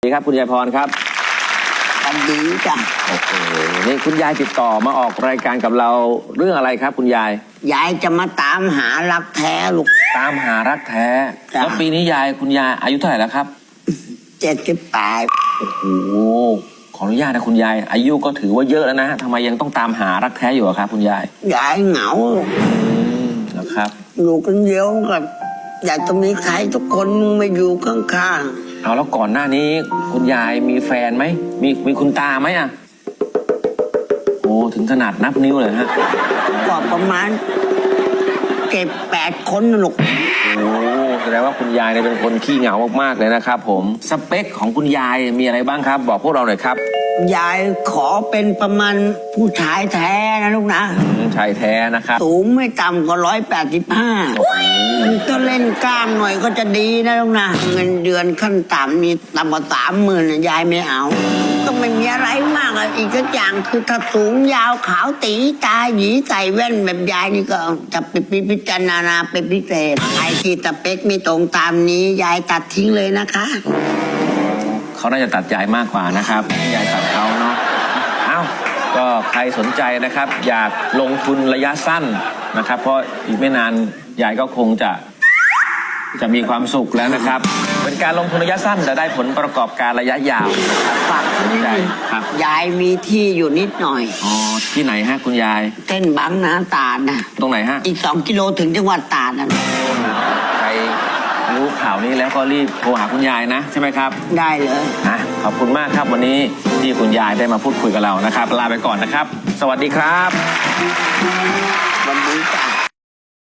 สวัสดีครับคุณยายพรครับกันดีจ้ะโอ้โหนี่คุณยายติดต่อมาออกรายการกับเราเรื่องอะไรครับ คุณยาย ยายจะมาตามหารักแท้ลูก ตามหารักแท้ จ้ะ แล้วปีนี้ยายคุณยายอายุเท่าไหร่แล้วครับเจ็ดสิบแปดโอ้โหขออนุญาตนะคุณยาย อายุก็ถือว่าเยอะแล้วนะฮะทำไมยังต้องตามหารักแท้อยู่อะครับ คุณยายยายเหงาลูกอืมแล้วครับ อยู่คนเดียวกับอยากจะมีใครทุกคนมาอยู่ข้าง เอาแล้วก่อนหน้านี้ คุณยายมีแฟนไหม มีมีคุณตาไหมอะโอ้ถึงขนาดนับนิ้วเลยฮะๆก็ประมาณเก็บแปดคนนะลูกโอ้แสดงว่าคุณยายเนี่ยเป็นคนขี้เหงามากๆเลยนะครับผม สเปคของคุณยายมีอะไรบ้างครับ บอกพวกเราหน่อยครับ ยายขอเป็นประมาณผู้ชายแท้นะลูกนะอืมชายแท้นะครับสูงไม่ต่ำกว่าร้อยแปดสิบห้ามันก็เล่นกล้ามหน่อยก็จะดีนะลูกนะเงินเดือนขั้นต่ำมีต่ำกว่าสามหมื่นยายไม่เอา ก็ไม่มีอะไรมากอะอีกอย่างคือถ้าสูงยาวขาวตีตาหยีใส่แว่นแบบยายนี่ก็จะไปพิจารณาเป็นพิเศษไอ้ที่ตะเป๊กไม่ตรงตามนี้ ยายตัดทิ้งเลยนะคะ เขาน่าจะตัดยายมากกว่านะครับยายตัดเขาเนาะเอ้าก็ใครสนใจนะครับ อยากลงทุนระยะสั้นนะครับ เพราะอีกไม่นานยายก็คงจะจะมีความสุขแล้วนะครับ เป็นการลงทุนระยะสั้นแต่ได้ผลประกอบการระยะยาวนะครับฝากนิดนึงครับยายมีที่อยู่นิดหน่อย อ๋อที่ไหนฮะคุณยาย เส้นบางนาตราดนะตรงไหนฮะ อีกสองกิโลถึงจังหวัดตราดนะ ใคร รู้ข่าวนี้แล้วก็รีบโทรหาคุณยายนะใช่ไหมครับได้เลย อะขอบคุณมากครับวันนี้ที่คุณยายได้มาพูดคุยกับเรานะครับ ลาไปก่อนนะครับ สวัสดีครับ วันนี้จ้ะ